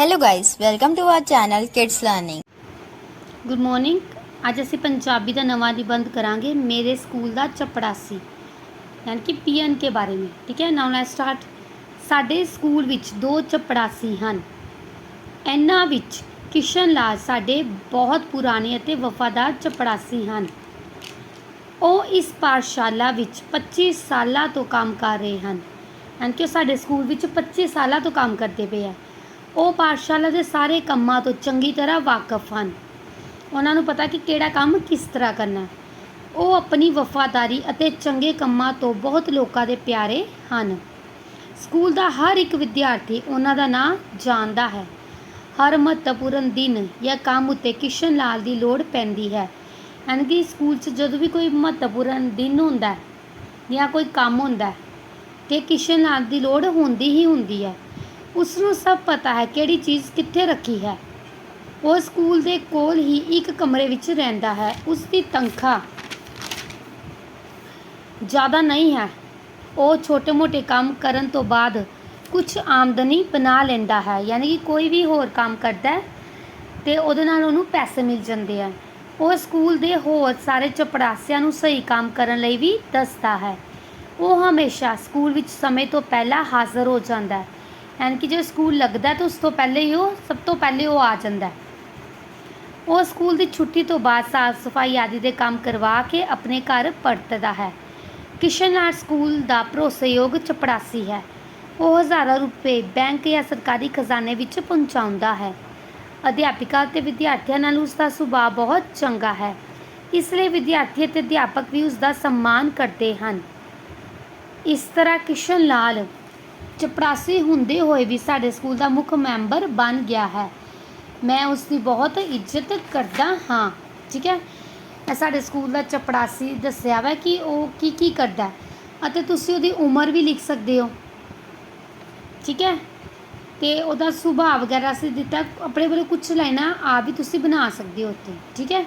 Hello guys, welcome to our channel Kids Learning. Good morning ਅੱਜ ਅਸੀਂ ਪੰਜਾਬੀ ਦਾ ਨਵਾਂ ਨਿਬੰਧ ਕਰਾਂਗੇ ਮੇਰੇ ਸਕੂਲ ਦਾ ਚਪੜਾਸੀ ਯਾਨੀ ਕਿ ਪੀਐਨ ਕੇ ਬਾਰੇ ਵਿੱਚ ਠੀਕ ਹੈ? ਨਾਓ ਲੈਟਸ ਸਟਾਰਟ ਸਾਡੇ ਸਕੂਲ ਵਿੱਚ ਦੋ ਚਪੜਾਸੀ ਹਨ। ਇਹਨਾਂ ਵਿੱਚ ਕਿਸ਼ਨ ਲਾਲ ਸਾਡੇ ਬਹੁਤ ਪੁਰਾਣੇ ਅਤੇ ਵਫਾਦਾਰ ਚਪੜਾਸੀ ਹਨ। ਉਹ ਇਸ ਪਾਠਸ਼ਾਲਾ ਵਿੱਚ 25 ਸਾਲਾਂ ਤੋਂ ਕੰਮ ਕਰ ਰਹੇ ਹਨ। ਯਾਨੀ ਕਿ ਉਹ ਸਾਡੇ ਸਕੂਲ ਵਿੱਚ 25 ਸਾਲਾਂ ਤੋਂ ਕੰਮ ਕਰਦੇ ਪਏ ਆ। ਉਹ ਪਾਠਸ਼ਾਲਾ ਦੇ ਸਾਰੇ ਕੰਮਾਂ ਤੋਂ ਚੰਗੀ ਤਰ੍ਹਾਂ ਵਾਕਿਫ ਹਨ। ਉਹਨਾਂ ਨੂੰ ਪਤਾ ਕਿ ਕਿਹੜਾ ਕੰਮ ਕਿਸ ਤਰ੍ਹਾਂ ਕਰਨਾ ਉਹ ਆਪਣੀ ਵਫਾਦਾਰੀ ਅਤੇ ਚੰਗੇ ਕੰਮਾਂ ਤੋਂ ਬਹੁਤ ਲੋਕਾਂ ਦੇ ਪਿਆਰੇ ਹਨ। ਸਕੂਲ ਦਾ ਹਰ ਇੱਕ ਵਿਦਿਆਰਥੀ ਉਹਨਾਂ ਦਾ ਨਾਂ ਜਾਣਦਾ ਹੈ। ਹਰ ਮਹੱਤਵਪੂਰਨ ਦਿਨ ਜਾਂ ਕੰਮ ਉੱਤੇ ਕਿਸ਼ਨ ਲਾਲ ਦੀ ਲੋੜ ਪੈਂਦੀ ਹੈ। ਯਾਨੀ ਕਿ ਸਕੂਲ 'ਚ ਜਦੋਂ ਵੀ ਕੋਈ ਮਹੱਤਵਪੂਰਨ ਦਿਨ ਹੁੰਦਾ ਜਾਂ ਕੋਈ ਕੰਮ ਹੁੰਦਾ ਹੈ, ਤੇ ਕਿਸ਼ਨ ਲਾਲ ਦੀ ਲੋੜ ਹੁੰਦੀ ਹੀ ਹੁੰਦੀ ਹੈ। ਉਸ ਨੂੰ ਸਭ ਪਤਾ ਹੈ ਕਿਹੜੀ ਚੀਜ਼ ਕਿੱਥੇ ਰੱਖੀ ਹੈ। ਉਹ ਸਕੂਲ ਦੇ ਕੋਲ ਹੀ ਇੱਕ ਕਮਰੇ ਵਿੱਚ ਰਹਿੰਦਾ ਹੈ। ਉਸ ਦੀ ਤਨਖਾਹ ਜ਼ਿਆਦਾ ਨਹੀਂ ਹੈ। ਉਹ ਛੋਟੇ-ਮੋਟੇ ਕੰਮ ਕਰਨ ਤੋਂ ਬਾਅਦ ਕੁਝ ਆਮਦਨੀ ਬਣਾ ਲੈਂਦਾ ਹੈ। ਯਾਨੀ ਕਿ ਕੋਈ ਵੀ ਹੋਰ ਕੰਮ ਕਰਦਾ ਹੈ ਤੇ ਉਹਦੇ ਨਾਲ ਉਹਨੂੰ ਪੈਸੇ ਮਿਲ ਜਾਂਦੇ ਆ। ਉਹ ਸਕੂਲ ਦੇ ਹੋਰ ਸਾਰੇ ਚਪੜਾਸਿਆਂ ਨੂੰ ਸਹੀ ਕੰਮ ਕਰਨ ਲਈ ਵੀ ਦੱਸਦਾ ਹੈ। ਉਹ ਹਮੇਸ਼ਾ ਸਕੂਲ ਵਿੱਚ ਸਮੇਂ ਤੋਂ ਪਹਿਲਾਂ ਹਾਜ਼ਰ ਹੋ ਜਾਂਦਾ ਹੈ। ਯਾਨੀ ਕਿ ਜੇ ਸਕੂਲ ਲੱਗਦਾ ਤਾਂ ਉਸ ਤੋਂ ਪਹਿਲੇ ਹੀ ਉਹ, ਸਭ ਤੋਂ ਪਹਿਲੇ ਉਹ ਆ ਜਾਂਦਾ ਉਹ ਸਕੂਲ ਦੀ ਛੁੱਟੀ ਤੋਂ ਬਾਅਦ ਸਾਫ਼ ਸਫ਼ਾਈ ਆਦਿ ਦੇ ਕੰਮ ਕਰਵਾ ਕੇ ਆਪਣੇ ਘਰ ਪਰਤਦਾ ਹੈ। ਕਿਸ਼ਨ ਲਾਲ ਸਕੂਲ ਦਾ ਭਰੋਸੇਯੋਗ ਚਪੜਾਸੀ ਹੈ। ਉਹ ਹਜ਼ਾਰਾਂ ਰੁਪਏ ਬੈਂਕ ਜਾਂ ਸਰਕਾਰੀ ਖਜ਼ਾਨੇ ਵਿੱਚ ਪਹੁੰਚਾਉਂਦਾ ਹੈ। ਅਧਿਆਪਿਕਾ ਅਤੇ ਵਿਦਿਆਰਥੀਆਂ ਨਾਲ ਉਸ ਦਾ ਸੁਭਾਅ ਬਹੁਤ ਚੰਗਾ ਹੈ। ਇਸ ਲਈ ਵਿਦਿਆਰਥੀ ਅਤੇ ਅਧਿਆਪਕ ਵੀ ਉਸ ਦਾ ਸਨਮਾਨ ਕਰਦੇ ਹਨ। ਇਸ ਤਰ੍ਹਾਂ ਕਿਸ਼ਨ ਲਾਲ ਚਪੜਾਸੀ ਹੁੰਦੇ ਹੋਏ ਵੀ ਸਾਡੇ ਸਕੂਲ ਦਾ ਮੁੱਖ ਮੈਂਬਰ ਬਣ ਗਿਆ ਹੈ। ਮੈਂ ਉਸ ਦੀ ਬਹੁਤ ਇੱਜ਼ਤ ਕਰਦਾ ਹਾਂ, ਠੀਕ ਹੈ? ਇਹ ਸਾਡੇ ਸਕੂਲ ਦਾ ਚਪੜਾਸੀ ਦੱਸਿਆ ਵਾ ਕਿ ਉਹ ਕੀ ਕੀ ਕਰਦਾ ਅਤੇ ਤੁਸੀਂ ਉਹਦੀ ਉਮਰ ਵੀ ਲਿਖ ਸਕਦੇ ਹੋ। ਠੀਕ ਹੈ? ਤੇ ਉਹਦਾ ਸੁਭਾਅ ਵਗੈਰਾ ਅਸੀਂ ਦਿੱਤਾ, ਆਪਣੇ ਵੱਲੋਂ ਕੁਝ ਲਾਈਨਾਂ ਆ ਵੀ ਤੁਸੀਂ ਬਣਾ ਸਕਦੇ ਹੋ ਉੱਤੇ ਠੀਕ ਹੈ?